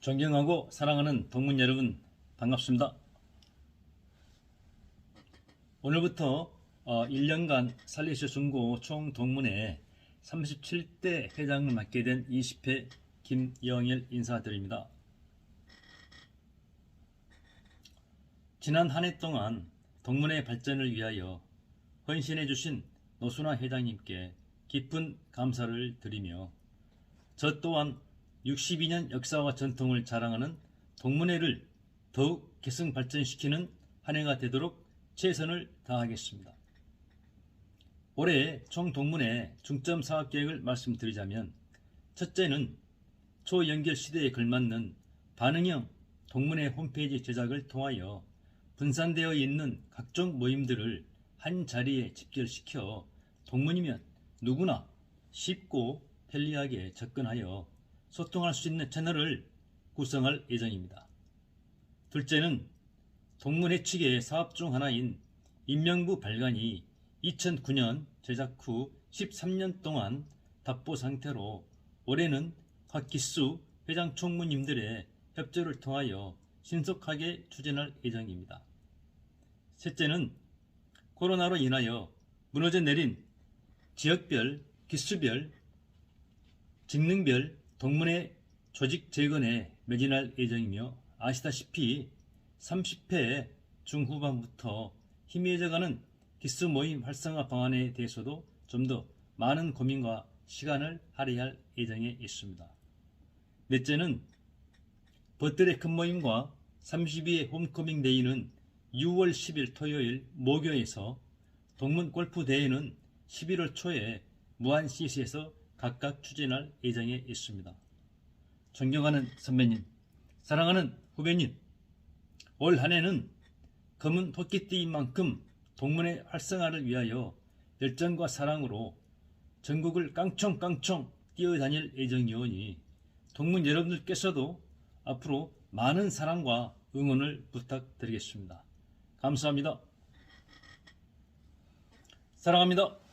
존경하고 사랑하는 동문 여러분 반갑습니다. 오늘부터 어, 1년간 살리시 중고 총동문회 37대 회장을 맡게 된 20회 김영일 인사드립니다. 지난 한 해 동안 동문회 발전을 위하여 헌신해 주신 노순화 회장님께 깊은 감사를 드리며 저 또한 62년 역사와 전통을 자랑하는 동문회를 더욱 개성 발전시키는 한 해가 되도록 최선을 다하겠습니다. 올해 총 동문회 중점 사업 계획을 말씀드리자면 첫째는 초연결 시대에 걸맞는 반응형 동문회 홈페이지 제작을 통하여 분산되어 있는 각종 모임들을 한 자리에 집결시켜 동문이면 누구나 쉽고 편리하게 접근하여 소통할 수 있는 채널을 구성할 예정입니다. 둘째는 동문회 측의 사업 중 하나인 인명부 발간이 2009년 제작 후 13년 동안 답보 상태로 올해는 곽기수 회장 총무님들의 협조를 통하여 신속하게 추진할 예정입니다. 셋째는 코로나로 인하여 무너져 내린 지역별, 기수별, 직능별 동문회 조직 재건에 매진할 예정이며 아시다시피 30회 중후반부터 희미해져가는 기수 모임 활성화 방안에 대해서도 좀 더 많은 고민과 시간을 할애할 예정에 있습니다. 넷째는 버들의 큰 모임과 32회 홈커밍 데이는 6월 10일 토요일 모교에서 동문 골프 대회는 11월 초에 무한 CC에서 각각 추진할 예정에 있습니다. 존경하는 선배님, 사랑하는 후배님, 올 한해는 검은 토끼띠인 만큼 동문의 활성화를 위하여 열정과 사랑으로 전국을 깡총깡총 뛰어다닐 예정이오니 동문 여러분들께서도 앞으로 많은 사랑과 응원을 부탁드리겠습니다. 감사합니다. 사랑합니다.